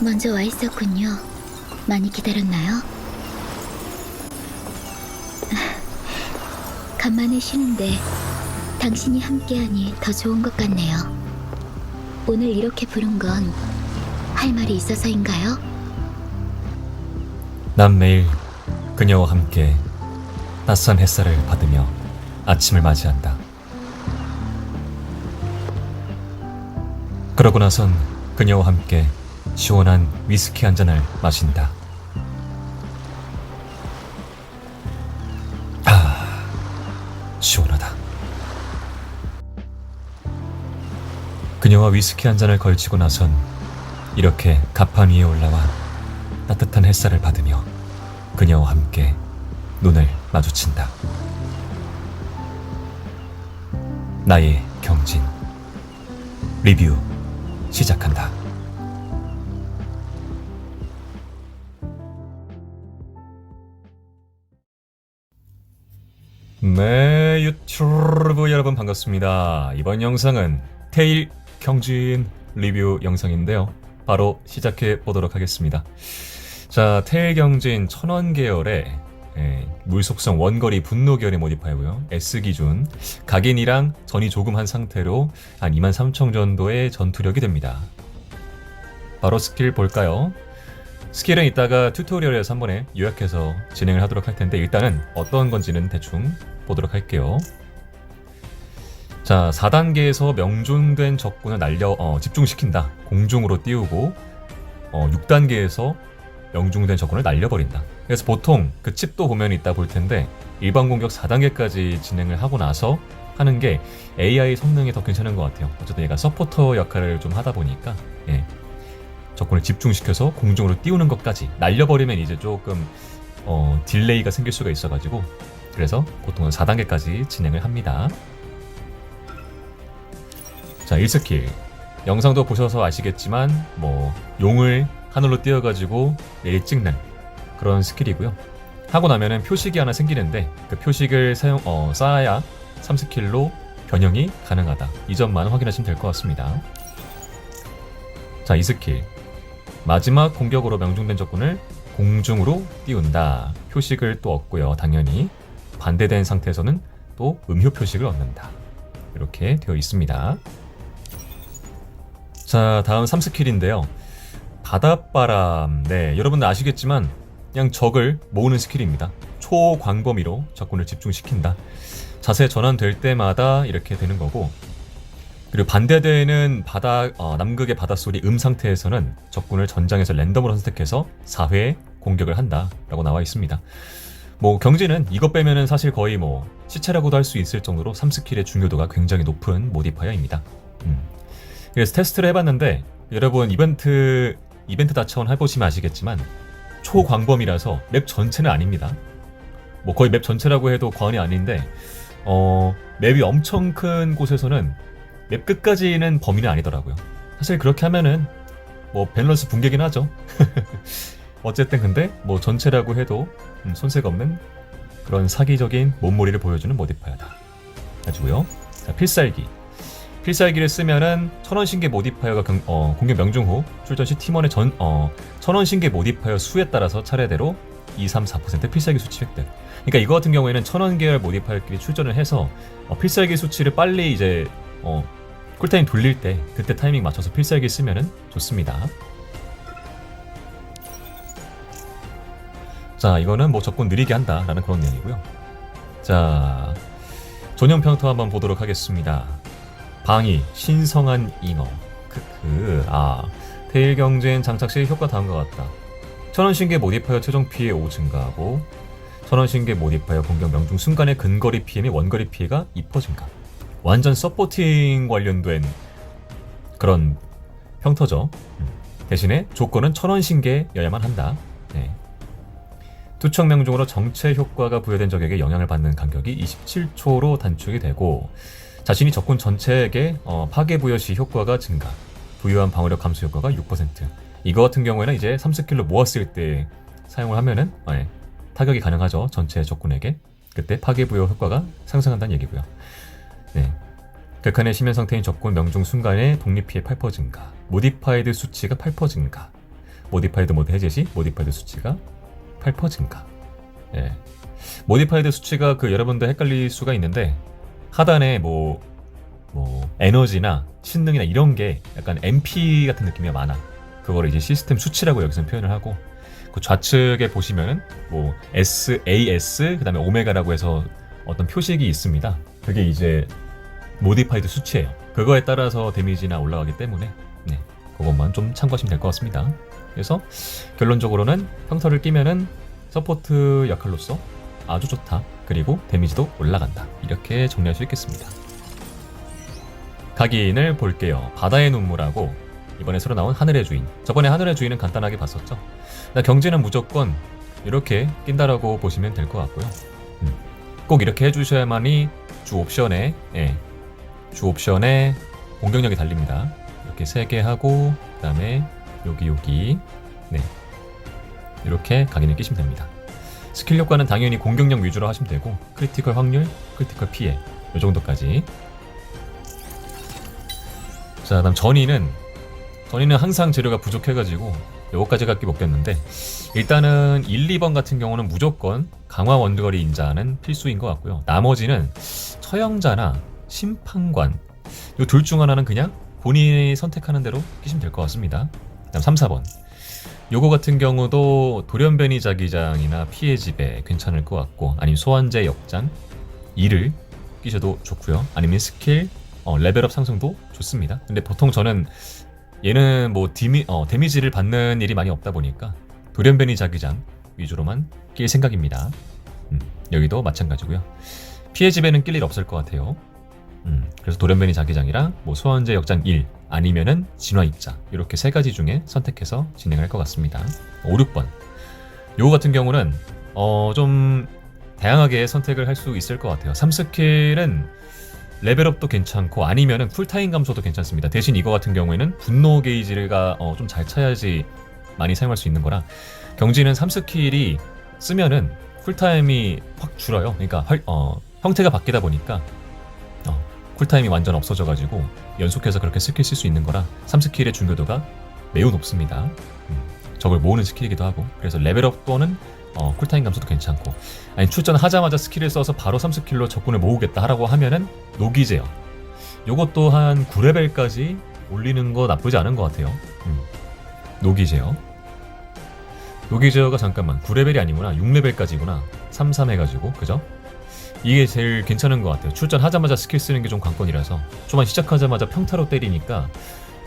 먼저 와 있었군요. 많이 기다렸나요? 간만에 쉬는데 당신이 함께하니 더 좋은 것 같네요. 오늘 이렇게 부른 건 할 말이 있어서인가요? 난 매일 그녀와 함께 따스한 햇살을 받으며 아침을 맞이한다. 그러고 나선 그녀와 함께 시원한 위스키 한 잔을 마신다. 아, 시원하다. 그녀와 위스키 한 잔을 걸치고 나선 이렇게 갑판 위에 올라와 따뜻한 햇살을 받으며 그녀와 함께 눈을 마주친다. 나의 경진 리뷰 시작한다. 네, 유튜브 여러분 반갑습니다. 이번 영상은 테일 경진 리뷰 영상인데요. 바로 시작해 보도록 하겠습니다. 자, 테일 경진 천원 계열의 예, 물속성 원거리 분노 계열의 모디파이고요. S 기준 각인이랑 전이 조금 한 상태로 한 23,000 정도의 전투력이 됩니다. 바로 스킬 볼까요? 스킬은 이따가 튜토리얼에서 한 번에 요약해서 진행을 하도록 할 텐데 일단은 어떤 건지는 대충 보도록 할게요. 자, 4단계에서 명중된 적군을 날려 어, 집중시킨다. 공중으로 띄우고 어, 6단계에서 명중된 적군을 날려버린다. 그래서 보통 그 칩도 보면 이따 볼 텐데 일반 공격 4단계까지 진행을 하고 나서 하는 게 AI 성능이 더 괜찮은 것 같아요. 어쨌든 얘가 서포터 역할을 좀 하다 보니까 예. 적군을 집중시켜서 공중으로 띄우는 것까지 날려버리면 이제 조금 어, 딜레이가 생길 수가 있어가지고 그래서 보통은 4단계까지 진행을 합니다. 자, 1스킬. 영상도 보셔서 아시겠지만 뭐 용을 하늘로 띄워가지고 내리 찍는 그런 스킬이고요. 하고 나면은 표식이 하나 생기는데 그 표식을 사용 어, 쌓아야 3스킬로 변형이 가능하다. 이 점만 확인하시면 될 것 같습니다. 자, 이 스킬. 마지막 공격으로 명중된 적군을 공중으로 띄운다. 표식을 또 얻고요. 당연히 반대된 상태에서는 또 음효 표식을 얻는다. 이렇게 되어 있습니다. 자, 다음 3스킬인데요. 바닷바람. 네, 여러분들 아시겠지만 그냥 적을 모으는 스킬입니다. 초광범위로 적군을 집중시킨다. 자세 전환될 때마다 이렇게 되는 거고 그리고 반대되는 바다 어, 남극의 바닷소리 음 상태에서는 적군을 전장에서 랜덤으로 선택해서 4회 공격을 한다라고 나와 있습니다. 뭐 경제는 이것 빼면은 사실 거의 뭐 시체라고도 할 수 있을 정도로 3스킬의 중요도가 굉장히 높은 모디파이어입니다. 음. 그래서 테스트를 해봤는데 여러분 이벤트 이벤트 다차원 해보시면 아시겠지만 초광범이라서 맵 전체는 아닙니다. 뭐 거의 맵 전체라고 해도 과언이 아닌데 어 맵이 엄청 큰 곳에서는 맵 끝까지는 범위는 아니더라고요. 사실 그렇게 하면은 뭐 밸런스 붕괴긴 하죠. 어쨌든 근데 뭐 전체라고 해도 음, 손색 없는 그런 사기적인 몸놀이를 보여주는 모디파이어다. 가지고요. 자, 필살기. 필살기를 쓰면은 천원 신계 모디파이어가 경- 어, 공격 명중 후 출전 시 팀원의 전 어, 천원 신계 모디파이어 수에 따라서 차례대로 2, 3, 4% 필살기 수치 획득. 그러니까 이거 같은 경우에는 천원 계열 모디파이어끼리 출전을 해서 어, 필살기 수치를 빨리 이제 어, 쿨타임 돌릴 때 그때 타이밍 맞춰서 필살기 쓰면은 좋습니다. 자, 이거는 뭐 적군 느리게 한다라는 그런 내용이고요. 자, 전용 평터 한번 보도록 하겠습니다. 방위, 신성한 잉어. 크크. 아, 테일 경제엔 장착 시 효과 다음과 같다. 천원 신계 모디파이어 최종 피해 5 증가하고 천원 신계 모디파이어 공격 명중 순간의 근거리 피해 및 원거리 피해가 2% 증가. 완전 서포팅 관련된 그런 평터죠. 음. 대신에 조건은 천원 신계여야만 한다. 네. 투척 명중으로 정체 효과가 부여된 적에게 영향을 받는 간격이 27초로 단축이 되고 자신이 적군 전체에게 어, 파괴 부여 시 효과가 증가, 부유한 방어력 감소 효과가 6%. 이거 같은 경우에는 이제 3스킬로 모았을 때 사용을 하면은 네, 타격이 가능하죠. 전체 적군에게. 그때 파괴 부여 효과가 상승한다는 얘기고요. 네. 극한의 심연 상태인 적군 명중 순간에 독립 피해 8% 증가, 모디파이드 수치가 8% 증가, 모디파이드 모드 해제 시 모디파이드 수치가 8% 증가. 예. 모디파이드 수치가 그 여러분들 헷갈릴 수가 있는데 하단에 뭐, 뭐 에너지나 신능이나 이런 게 약간 MP 같은 느낌이 많아. 그거를 이제 시스템 수치라고 여기서 표현을 하고 그 좌측에 보시면은 뭐 SAS 그다음에 오메가라고 해서 어떤 표식이 있습니다. 그게 이제 모디파이드 수치예요. 그거에 따라서 데미지나 올라가기 때문에 네, 그것만 좀 참고하시면 될 것 같습니다. 그래서 결론적으로는 평타를 끼면은 서포트 역할로서 아주 좋다. 그리고 데미지도 올라간다. 이렇게 정리할 수 있겠습니다. 각인을 볼게요. 바다의 눈물하고 이번에 새로 나온 하늘의 주인. 저번에 하늘의 주인은 간단하게 봤었죠. 나 경제는 무조건 이렇게 낀다라고 보시면 될 것 같고요. 음, 꼭 이렇게 해주셔야만이 주 옵션에 예, 주 옵션에 공격력이 달립니다. 이렇게 세개 하고 그 다음에 여기 여기 네 이렇게 각인을 끼시면 됩니다. 스킬 효과는 당연히 공격력 위주로 하시면 되고 크리티컬 확률, 크리티컬 피해 이 정도까지. 자, 그다음 전이는 전이는 항상 재료가 부족해가지고 요거까지밖에 못 꼈는데 일단은 1, 2번 같은 경우는 무조건 강화 원거리 인자는 필수인 것 같고요. 나머지는 처형자나 심판관 요둘중 하나는 그냥 본인이 선택하는 대로 끼시면 될 것 같습니다. 그다음 3, 4번 요거 같은 경우도 돌연변이 자기장이나 피해 지배 괜찮을 것 같고 아니면 소환제 역장 2를 끼셔도 좋고요. 아니면 스킬 어, 레벨업 상승도 좋습니다. 근데 보통 저는 얘는 뭐 디미, 어, 데미지를 받는 일이 많이 없다 보니까 돌연변이 자기장 위주로만 낄 생각입니다. 음, 여기도 마찬가지고요. 피해 지배는 낄 일 없을 것 같아요. 음, 그래서 돌연변이 자기장이랑 뭐 소환제 역장 1 아니면은 진화 입자 이렇게 세 가지 중에 선택해서 진행할 것 같습니다. 5, 6번 요거 같은 경우는 어, 좀 다양하게 선택을 할 수 있을 것 같아요. 3스킬은 레벨업도 괜찮고 아니면은 쿨타임 감소도 괜찮습니다. 대신 이거 같은 경우에는 분노 게이지가 어, 좀 잘 차야지 많이 사용할 수 있는 거라 경지는 3스킬이 쓰면은 쿨타임이 확 줄어요. 그러니까 활- 어, 형태가 바뀌다 보니까 어, 쿨타임이 완전 없어져가지고 연속해서 그렇게 스킬 쓸 수 있는 거라 3스킬의 중요도가 매우 높습니다. 음, 적을 모으는 스킬이기도 하고 그래서 레벨업 또는 어, 쿨타임 감소도 괜찮고 아니 출전하자마자 스킬을 써서 바로 3스킬로 적군을 모으겠다 하라고 하면은 노기제요. 요것도 한 9레벨까지 올리는 거 나쁘지 않은 것 같아요. 음. 노기제요. 노기제어가 잠깐만 9레벨이 아니구나 6레벨까지구나 3, 3 해가지고 그죠? 이게 제일 괜찮은 것 같아요. 출전하자마자 스킬 쓰는 게 좀 관건이라서 초반 시작하자마자 평타로 때리니까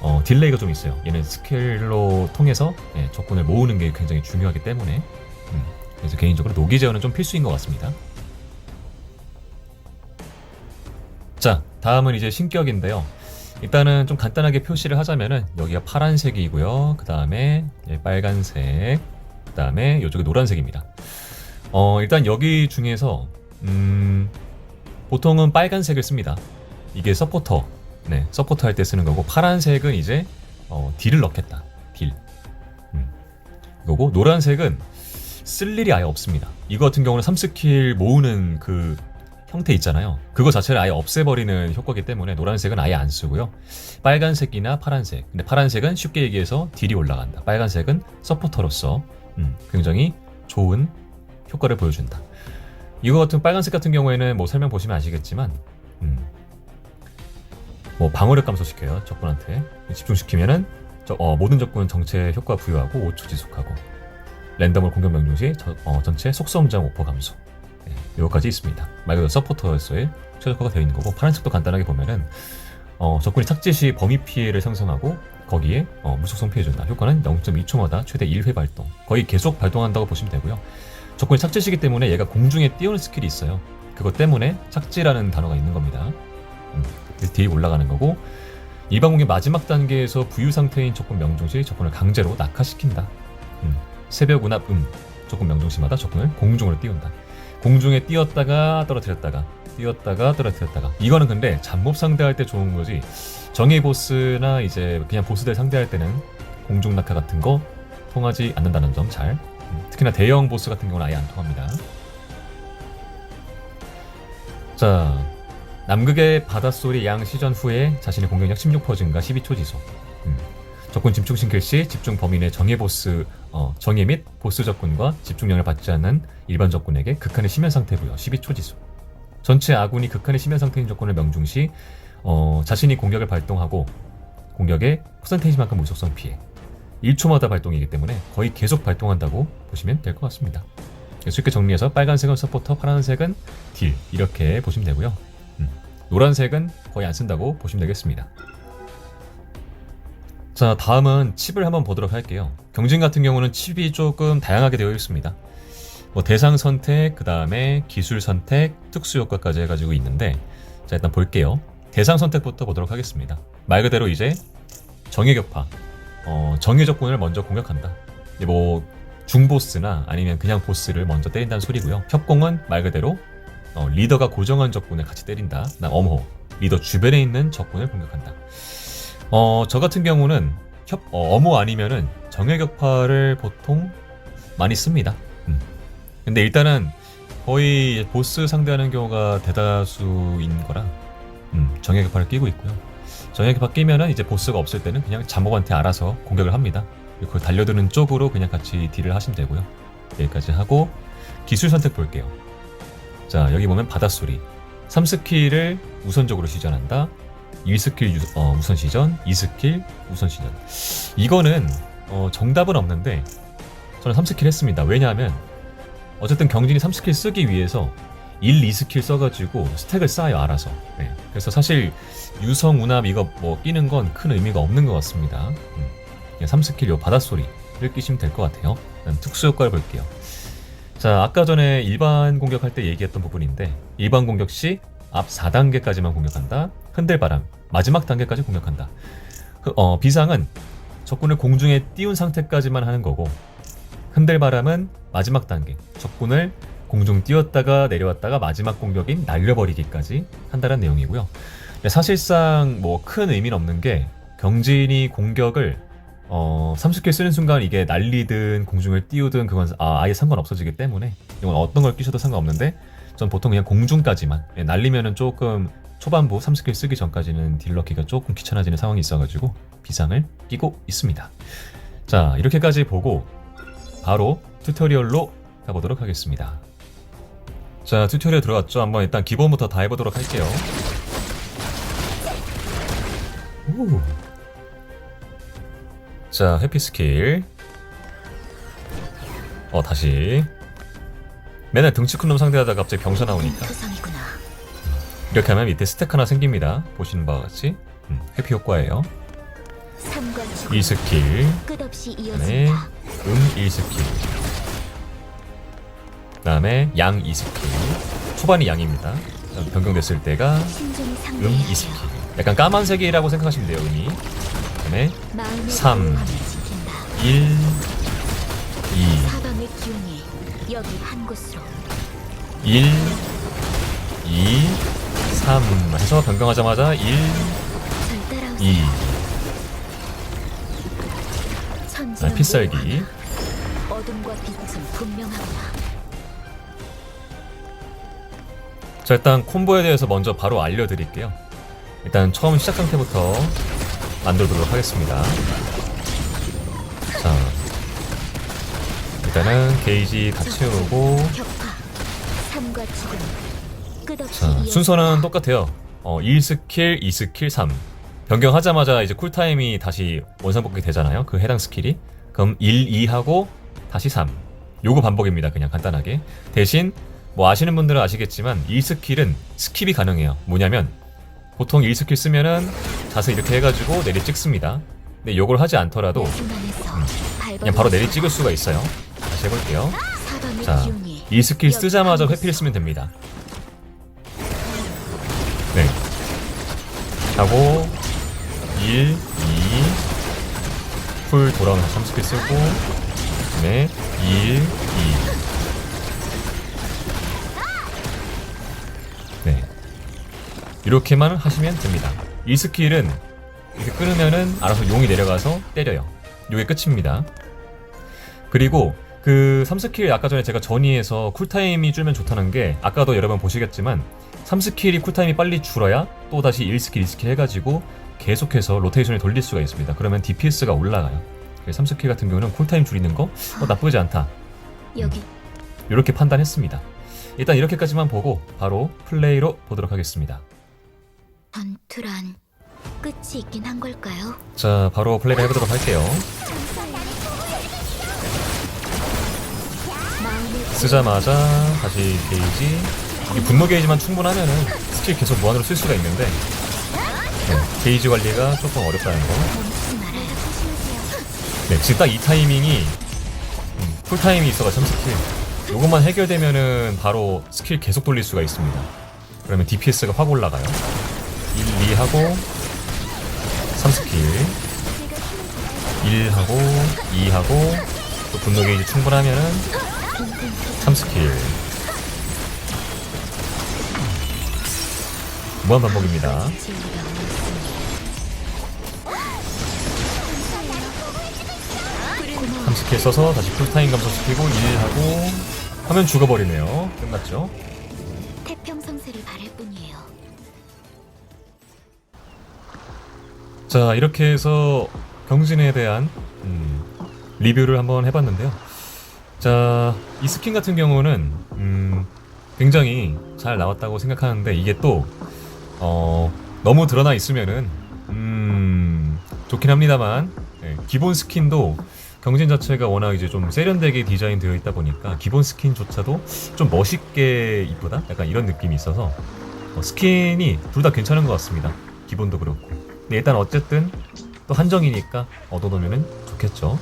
어, 딜레이가 좀 있어요. 얘는 스킬로 통해서 예, 적군을 모으는 게 굉장히 중요하기 때문에 음, 그래서 개인적으로 노기 제어는 좀 필수인 것 같습니다. 자, 다음은 이제 신격인데요. 일단은 좀 간단하게 표시를 하자면은 여기가 파란색이고요. 그 다음에 빨간색, 그 다음에 이쪽이 노란색입니다. 어, 일단 여기 중에서 음, 보통은 빨간색을 씁니다. 이게 서포터, 네, 서포터 할 때 쓰는 거고 파란색은 이제 어, 딜을 넣겠다. 딜. 음. 이거고 노란색은 쓸 일이 아예 없습니다. 이거 같은 경우는 3스킬 모으는 그 형태 있잖아요. 그거 자체를 아예 없애버리는 효과기 때문에 노란색은 아예 안 쓰고요. 빨간색이나 파란색. 근데 파란색은 쉽게 얘기해서 딜이 올라간다. 빨간색은 서포터로서 음, 굉장히 좋은 효과를 보여준다. 이거 같은 빨간색 같은 경우에는 뭐 설명 보시면 아시겠지만 음, 뭐 방어력 감소시켜요 적군한테. 집중시키면은 저- 어, 모든 적군 정체 효과 부여하고 5초 지속하고 랜덤을 공격 명중 시 저- 어, 전체 속성장 5% 감소. 네, 이거까지 있습니다. 말 그대로 서포터에서의 최적화가 되어 있는 거고 파란색도 간단하게 보면은 어, 적군이 착지 시 범위 피해를 상승하고 거기에 어, 무속성 피해 준다. 효과는 0.2초마다 최대 1회 발동. 거의 계속 발동한다고 보시면 되고요 적군이 착지시기 때문에 얘가 공중에 띄우는 스킬이 있어요 그것 때문에 착지라는 단어가 있는 겁니다 음, 딜이 올라가는 거고 이방공의 마지막 단계에서 부유 상태인 적군 명중 시 적군을 강제로 낙하시킨다. 음, 새벽 운합 음 적군 명중 시마다 적군을 공중으로 띄운다. 공중에 띄었다가 떨어뜨렸다가 띄었다가 떨어뜨렸다가 이거는 근데 잡몹 상대할 때 좋은 거지 정예 보스나 이제 그냥 보스들 상대할 때는 공중 낙하 같은 거 통하지 않는다는 점 잘. 음, 특히나 대형 보스 같은 경우는 아예 안 통합니다. 자, 남극의 바닷소리 양 시전 후에 자신의 공격력 16% 증가 12초 지속. 음. 적군 집중시킬 시 집중 내 정예 보스 어, 정예 및 보스 적군과 집중력을 받지 않는 일반 적군에게 극한의 심연 상태 부여 12초 지속. 전체 아군이 극한의 심연 상태인 적군을 명중 시 어, 자신이 공격을 발동하고 공격의 퍼센테이지만큼 무속성 피해 1초마다 발동이기 때문에 거의 계속 발동한다고 보시면 될 것 같습니다. 쉽게 정리해서 빨간색은 서포터, 파란색은 딜 이렇게 보시면 되고요. 음, 노란색은 거의 안 쓴다고 보시면 되겠습니다. 자 다음은 칩을 한번 보도록 할게요. 경진 같은 경우는 칩이 조금 다양하게 되어 있습니다. 뭐 대상 선택, 그 다음에 기술 선택, 특수 효과까지 해가지고 있는데 자 일단 볼게요. 대상 선택부터 보도록 하겠습니다. 말 그대로 이제 정예 격파, 어, 정예 적군을 먼저 공격한다. 뭐 중보스나 아니면 그냥 보스를 먼저 때린다는 소리고요. 협공은 말 그대로 어, 리더가 고정한 적군을 같이 때린다. 나 엄호 리더 주변에 있는 적군을 공격한다. 어, 저 같은 경우는 협, 어, 어모 아니면은 정예격파를 보통 많이 씁니다. 음. 근데 일단은 거의 보스 상대하는 경우가 대다수인 거라 음, 정예격파를 끼고 있고요. 정예격파 끼면은 이제 보스가 없을 때는 그냥 잠복한테 알아서 공격을 합니다. 그 달려드는 쪽으로 그냥 같이 딜을 하시면 되고요. 여기까지 하고 기술 선택 볼게요. 자 여기 보면 바닷소리 3스킬을 우선적으로 시전한다 1스킬 유- 어, 우선 시전 2스킬 우선 시전 이거는 어, 정답은 없는데 저는 3스킬 했습니다 왜냐하면 어쨌든 경진이 3스킬 쓰기 위해서 1, 2스킬 써가지고 스택을 쌓아요 알아서 네. 그래서 사실 유성, 운합 이거 뭐 끼는 건 큰 의미가 없는 것 같습니다 음. 그냥 3스킬 요 바닷소리를 끼시면 될 것 같아요 그다음 특수 효과를 볼게요 자, 아까 전에 일반 공격할 때 얘기했던 부분인데 일반 공격 시 앞 4단계까지만 공격한다. 흔들바람 마지막 단계까지 공격한다. 그, 어, 비상은 적군을 공중에 띄운 상태까지만 하는 거고 흔들바람은 마지막 단계 적군을 공중 띄웠다가 내려왔다가 마지막 공격인 날려버리기까지 한다는 내용이고요. 근데 사실상 뭐 큰 의미는 없는 게 경진이 공격을 어, 30킬 쓰는 순간 이게 날리든 공중을 띄우든 그건 아, 아예 상관없어지기 때문에 이건 어떤 걸 끼셔도 상관없는데 전 보통 그냥 공중까지만 예, 날리면은 조금 초반부 30킬 쓰기 전까지는 딜 넣기가 조금 귀찮아지는 상황이 있어가지고 비상을 끼고 있습니다. 자 이렇게까지 보고 바로 튜토리얼로 가보도록 하겠습니다. 자 튜토리얼 들어갔죠? 한번 일단 기본부터 다 해보도록 할게요. 오. 자, 회피 스킬. 어, 다시. 맨날 등치 큰 놈 상대하다가 갑자기 병사 나오니까. 이렇게 하면 밑에 스택 하나 생깁니다. 보시는 바와 같이. 음, 회피 효과예요. 이 스킬. 끝없이 네. 이어진다. 음 1 스킬. 그 다음에 양 2스킬. 초반이 양입니다. 변경됐을 때가 음 2스킬. 약간 까만색이라고 생각하시면 돼요, 음이. 그 다음에 마음의 삼. 고요함을 지킨다. 1, 2, 사방의 기운이 여기 한 곳으로 1, 2, 3 해서 변경하자마자 1, 절 따라오세요. 2 천지는 아, 필살기 자 일단 콤보에 대해서 먼저 바로 알려드릴게요. 일단 처음 시작 상태부터 만들도록 하겠습니다. 자 일단은 게이지 다 채우고. 자. 순서는 똑같아요. 어 1스킬, 2스킬, 3 변경하자마자 이제 쿨타임이 다시 원상복귀 되잖아요. 그 해당 스킬이. 그럼 1, 2 하고 다시 3 요거 반복입니다 그냥 간단하게. 대신 뭐 아시는 분들은 아시겠지만 1스킬은 스킵이 가능해요 뭐냐면 보통 1스킬 쓰면은 자세 이렇게 해가지고 내리 찍습니다 근데 요걸 하지 않더라도 음. 그냥 바로 내리 찍을 수가 있어요 다시 해볼게요 자, 기운이 이 스킬 쓰자마자 회피를 쓰면 됩니다. 네. 하고 1, 2, 쿨 돌아오면서 3스킬 쓰고 그 다음에 1, 2 이렇게만 하시면 됩니다. 이 스킬은 이렇게 끊으면은 알아서 용이 내려가서 때려요. 이게 끝입니다. 그리고 그 3스킬 아까 전에 제가 전이해서 쿨타임이 줄면 좋다는 게 아까도 여러 번 보시겠지만 3스킬이 쿨타임이 빨리 줄어야 또 다시 1스킬 2스킬 해가지고 계속해서 로테이션을 돌릴 수가 있습니다. 그러면 DPS가 올라가요. 3스킬 같은 경우는 쿨타임 줄이는 거 어, 나쁘지 않다. 여기 이렇게 판단했습니다. 일단 이렇게까지만 보고 바로 플레이로 보도록 하겠습니다. 전투란 끝이 있긴 한 걸까요? 자, 바로 플레이를 해보도록 할게요. 쓰자마자 다시 게이지. 이게 분노 게이지만 충분하면은 스킬 계속 무한으로 쓸 수가 있는데 네, 게이지 관리가 조금 어렵다는 거. 멈추지 말아요. 조심하세요. 네, 지금 딱 이 타이밍이 음, 쿨타임이 있어가지고 3스킬 요것만 해결되면은 바로 스킬 계속 돌릴 수가 있습니다 그러면 DPS가 확 올라가요 1, 2 하고 3스킬. 1 하고 2 하고 또 분노 게이지 충분하면은 3스킬. 무한 반복입니다. 진리가 없습니다. 30킬 써서 다시 쿨타임 감소 시키고 1하고 하면 죽어버리네요. 끝났죠 자 이렇게 해서 경진에 대한 음, 리뷰를 한번 해봤는데요. 자 이 스킨 같은 경우는 음, 굉장히 잘 나왔다고 생각하는데 이게 또 어, 너무 드러나 있으면은 음, 좋긴 합니다만 예, 기본 스킨도 경진 자체가 워낙 이제 좀 세련되게 디자인되어 있다 보니까 기본 스킨조차도 좀 멋있게 이쁘다 약간 이런 느낌이 있어서 어, 스킨이 둘 다 괜찮은 것 같습니다. 기본도 그렇고. 근데 일단 어쨌든 또 한정이니까 얻어놓으면 좋겠죠.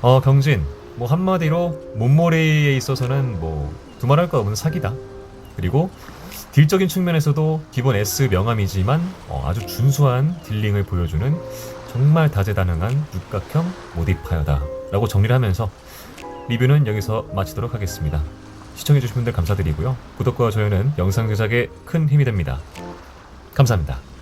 어 경진 뭐 한마디로 몸머리에 있어서는 뭐 두말할 것 없는 사기다. 그리고 딜적인 측면에서도 기본 S 명암이지만 어, 아주 준수한 딜링을 보여주는 정말 다재다능한 육각형 모디파이어다 라고 정리를 하면서 리뷰는 여기서 마치도록 하겠습니다. 시청해주신 분들 감사드리고요. 구독과 좋아요는 영상 제작에 큰 힘이 됩니다. 감사합니다.